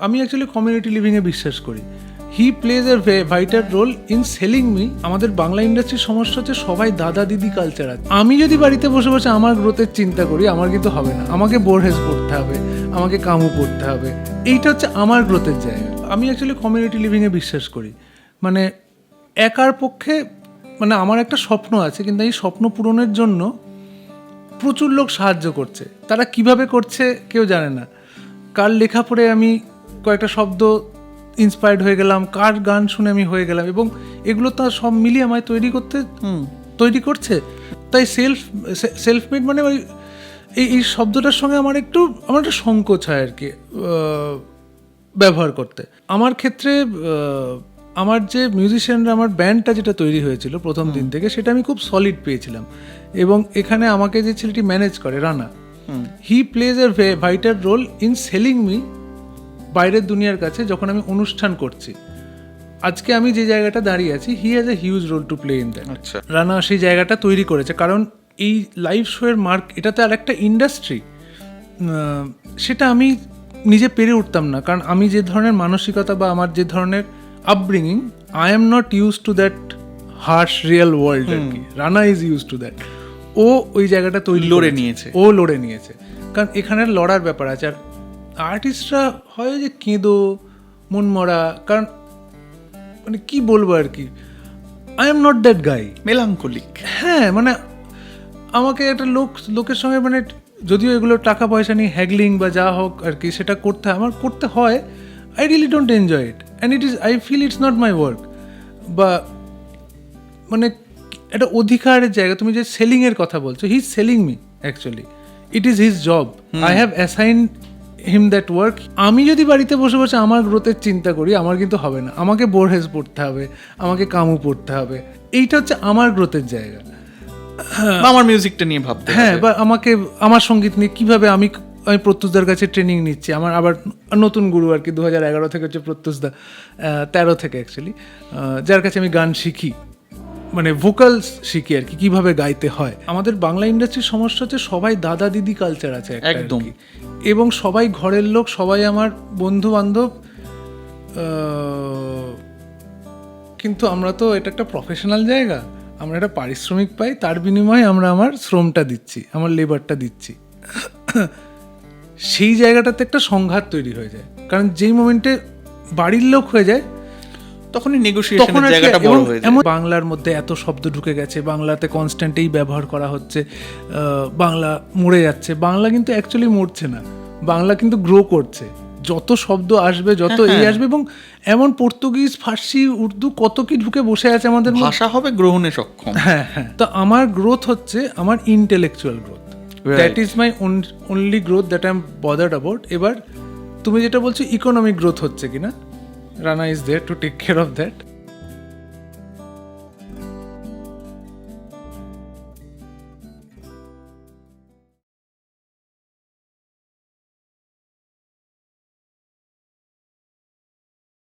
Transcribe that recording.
আমি actually community লিভিংয়ে বিশ্বাস করি। He plays a vital role in selling me আমাদের বাংলা ইন্ডাস্ট্রির সমস্যা হচ্ছে সবাই দাদা দিদি কালচার আছে। আমি যদি বাড়িতে বসে বসে আমার গ্রোথের চিন্তা করি, আমার কিন্তু হবে না। আমাকে বোরহেজ পড়তে হবে, আমাকে কামু পড়তে হবে। এইটা হচ্ছে আমার গ্রোথের জায়গা। আমি অ্যাকচুয়ালি কমিউনিটি লিভিংয়ে বিশ্বাস করি। মানে একার পক্ষে মানে আমার একটা স্বপ্ন আছে, কিন্তু এই স্বপ্ন পূরণের জন্য প্রচুর লোক সাহায্য করছে। তারা কীভাবে করছে কেউ জানে না। কার লেখা পড়ে আমি কয়েকটা শব্দ ইন্সপায়ার্ড হয়ে গেলাম কার গান শুনে আমি হয়ে গেলাম এবং এগুলো তো সব মিলিয়ে আমায় তৈরি করতে তৈরি করছে। তাই সেলফ সেলফ মেড মানে ওই এই এই শব্দটার সঙ্গে আমার একটু আমার একটা সংকোচ হয় আর কি ব্যবহার করতে। আমার ক্ষেত্রে আমার যে মিউজিশিয়ানরা আমার ব্যান্ডটা যেটা তৈরি হয়েছিল প্রথম দিন থেকে সেটা আমি খুব সলিড পেয়েছিলাম। এবং এখানে আমাকে যে ছেলেটি ম্যানেজ করে Rana he plays a vital role in selling me বাইরের দুনিয়ার কাছে যখন আমি অনুষ্ঠান করছি। আজকে আমি যে জায়গাটা দাঁড়িয়ে আছি he has a huge role to play in that Rana সেই জায়গাটা তৈরি করেছে কারণ এই লাইভ শোয়ের মার্ক এটা তো আর একটা ইন্ডাস্ট্রি সেটা আমি নিজে পেরে উঠতাম না কারণ আমি যে ধরনের মানসিকতা বা আমার যে ধরনের upbringing I am not use to that harsh real world আর কি। Rana is use to that ও ওই জায়গাটা তৈরি লড়ে নিয়েছে। ও লড়ে নিয়েছে। কারণ এখানের লড়ার ব্যাপার আছে আর আর্টিস্টরা হয় যে কেঁদো মন মরা কারণ মানে কি বলব আর কি? I am not that guy melancholic হ্যাঁ মানে আমাকে একটা লোক লোকের সঙ্গে মানে যদিও এগুলো টাকা পয়সা নিয়ে হ্যাগলিং বা যা হোক আর কি সেটা করতে আমার করতে হয় I really don't enjoy it and it is I feel it's not my work বা মানে একটা অধিকারের জায়গা তুমি যে সেলিংয়ের কথা বলছো he is selling me actually it is his job I have assign him that work আমি যদি বাড়িতে বসে বসে আমার গ্রোথের চিন্তা করি আমার কিন্তু হবে না। আমাকে বোরহেজ পড়তে হবে আমাকে কামু পড়তে হবে। এইটা হচ্ছে আমার গ্রোথের জায়গা। বা আমার মিউজিকটা নিয়ে ভাবতে হ্যাঁ। বা আমাকে আমার সংগীত নিয়ে কীভাবে আমি আমি প্রত্যুষদার কাছে ট্রেনিং নিচ্ছি। আমার আবার নতুন গুরু আর কি দু হাজার এগারো থেকে হচ্ছে প্রত্যুষদা তেরো থেকে অ্যাকচুয়ালি যার কাছে আমি গান শিখি। মানে ভোকালস শিখি আর কি কীভাবে গাইতে হয়। আমাদের বাংলা ইন্ডাস্ট্রির সমস্যা হচ্ছে সবাই দাদা দিদি কালচার আছে একদম। এবং সবাই ঘরের লোক সবাই আমার বন্ধু বান্ধব কিন্তু আমরা তো এটা একটা প্রফেশনাল জায়গা। আমরা একটা পারিশ্রমিক পাই তার বিনিময়ে আমরা আমার শ্রমটা দিচ্ছি আমার লেবারটা দিচ্ছি। সেই জায়গাটাতে একটা সংঘাত তৈরি হয়ে যায়। কারণ যেই মোমেন্টে বাড়ির লোক হয়ে যায় তখনই তখন নেগোসিয়েশনের জায়গাটা বড় হয়ে যায়। বাংলার মধ্যে এত শব্দ ঢুকে গেছে বাংলাতে কনস্ট্যান্ট এই ব্যবহার করা হচ্ছে বাংলা মরে যাচ্ছে। বাংলা কিন্তু অ্যাকচুয়ালি মরছে না। বাংলা কিন্তু গ্রো করছে। যত শব্দ আসবে যত এই আসবে এবং এমন পর্তুগিজ ফার্সি উর্দু কত কি ঢুকে বসে আছে আমাদের ভাষা হবে গ্রহণে সক্ষম। হ্যাঁ হ্যাঁ। তো আমার গ্রোথ হচ্ছে আমার intellectual growth. That is my only growth that I am bothered about এবার তুমি যেটা বলছো ইকোনমিক গ্রোথ হচ্ছে কিনা? Rana is there to take care of that.